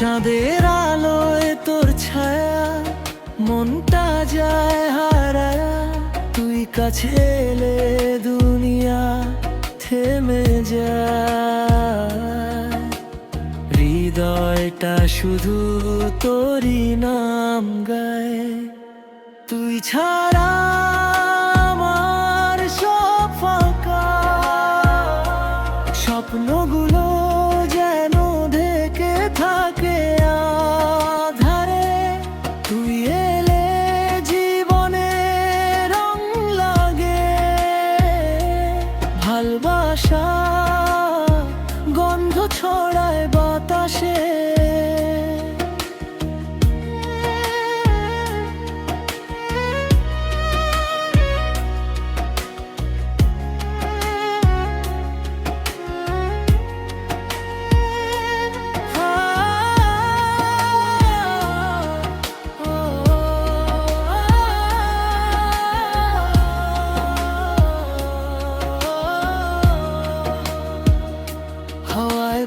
চাঁদের আলোয় তোর ছায়া, মনটা যায় হারায়া। তুই কাছে এলে দুনিয়া থেমে যায়। হৃদয়টা শুধু তোরই নাম গায়। তুই ছাড়া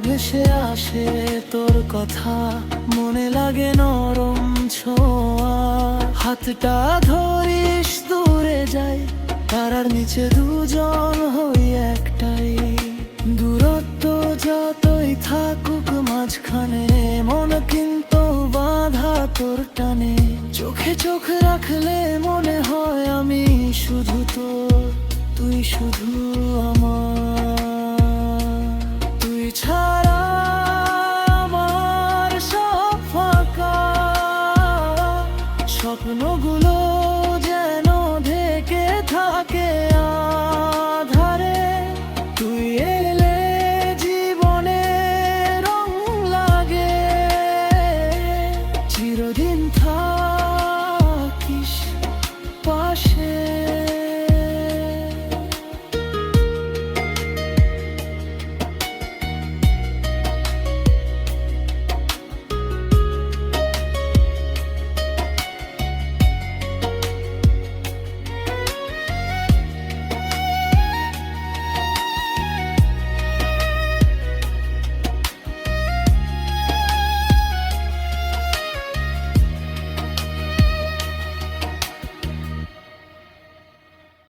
ভেসে আসে তোর কথা। মনে লাগে নরম ছোঁয়া। হাতটা ধরিস, দূরে যাই। তারার নিচে দুজন হই একটাই। দূরত্ব যতই থাকুক মাঝখানে, মন কিন্তু বাধা তোর টানে। চোখে চোখ রাখলে মনে হয় আমি শুধু তোর, তুই শুধু 他。